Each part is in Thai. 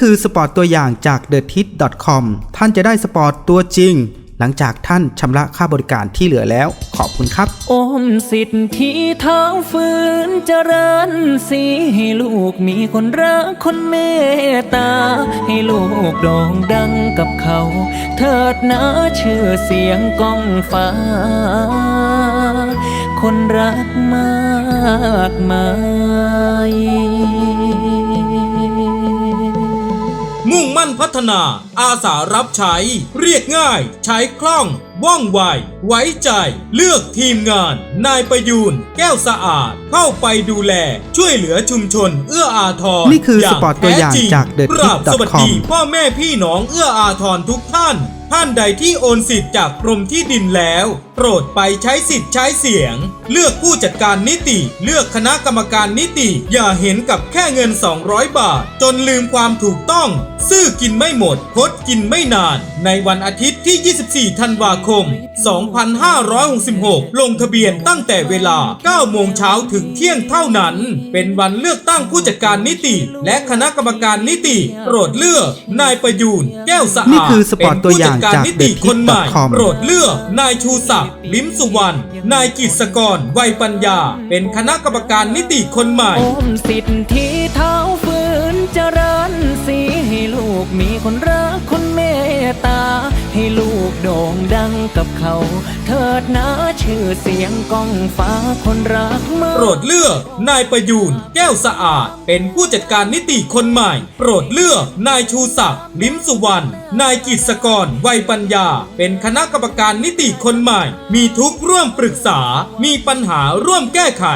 คือสปอร์ตตัวอย่างจาก t h e t i t c o m ท่านจะได้สปอร์ตตัวจริง หลังจากท่านชำระค่าบริการที่เหลือแล้ว ขอบคุณครับอมสิทธิเท้าฝืนเจริญสีให้ลูกมีคนรักคนเมตตา ให้ลูกโด่งดังกับเขา เถิดนะชื่อเสียงก้องฟ้า คนรักมากมาย มุ่งมั่นพัฒนา อาสารับใช้ เรียกง่าย ใช้คล่อง ว่องไว ไว้ใจ เลือกทีมงาน นายประยูน แก้วสะอาด เข้าไปดูแล ช่วยเหลือชุมชน เอื้ออาทรนี่คืออย่างสปอร์ตตัวอย่างแท้จริจาก The กราบ Tip.com สวัสดีพ่อแม่พี่น้องเอื้ออาทรทุกท่าน ท่านใดที่โอนสิทธิ์จากกรมที่ดินแล้ว โปรดไปใช้สิทธิ์ใช้เสียง เลือกผู้จัดการนิติ เลือกคณะกรรมการนิติ อย่าเห็นกับแค่เงิน 200 บาท จนลืมความถูกต้อง ซื่อกินไม่หมดคดกินไม่นาน ในวันอาทิตย์ที่ 24 ธันวาคม 2566 ลงทะเบียนตั้งแต่เวลา 9 โมงเช้าถึงเที่ยงเท่านั้น เป็นวันเลือกตั้งผู้จัดการนิติ และคณะกรรมการนิติ โปรดเลือก นายประยูน แก้วสะอาดนี่คือสปอร์ตตัวอย่างเป็นผู้จัดการนิติจากคนใหม่ TheTip.com โปรดเลือกนายชูศักดิ์ลิ้มสุวรรณนายกิจสกรวัยปัญญา เป็นคณะกรรมการนิติคนใหม่อมสิทธิเท้าฝืนเจริญสีให้ลูกมีคนรักคนเมตตาให้ลูก โด่งดังกับเขา เถิดนะชื่อเสียงก้องฟ้าคนรักมาก โปรดเลือกนายประยูนแก้วสะอาด เป็นผู้จัดการนิติคนใหม่ โปรดเลือกนายชูศักดิ์ลิ้มสุวรรณนายกิจกรวัยปัญญา เป็นคณะกรรมการนิติคนใหม่ มีทุกข์ร่วมปรึกษา มีปัญหาร่วมแก้ไข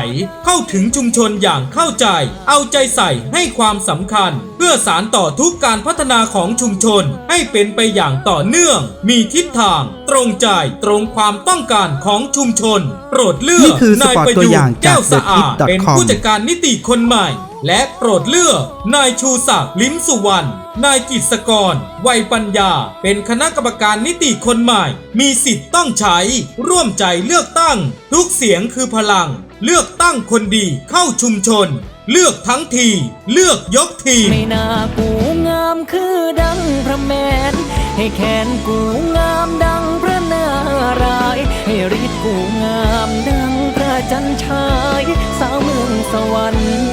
เข้าถึงชุมชนอย่างเข้าใจ เอาใจใส่ให้ความสำคัญ เพื่อสารต่อทุกการพัฒนาของชุมชนให้เป็นไปอย่างต่อเนื่อง มีทิศทาง ตรงใจตรงความต้องการของชุมชน โปรดเลือกนี่คือสนายปอร์ตประตัวยูอย่านงแก้จากวสะอาด TheTip.com เป็นผู้จัดการนิติคนใหม่ และโปรดเลือก นายชูศักดิ์ลิ้มสุวรรณนายกิจสกร วัยปัญญา เป็นคณะกรรมการนิติคนใหม่ มีสิทธิ์ต้องใช้ ร่วมใจเลือกตั้ง ทุกเสียงคือพลัง เลือกตั้งคนดีเข้าชุมชน เลือกทั้งที เลือกยกทีมไม่น่ากูงามคือดังพระแมน ให้แขนกูงามดังพระนารายให้ฤทธิ์กูงามดังพระจันทร์ชายสาวเมืองสวรรค์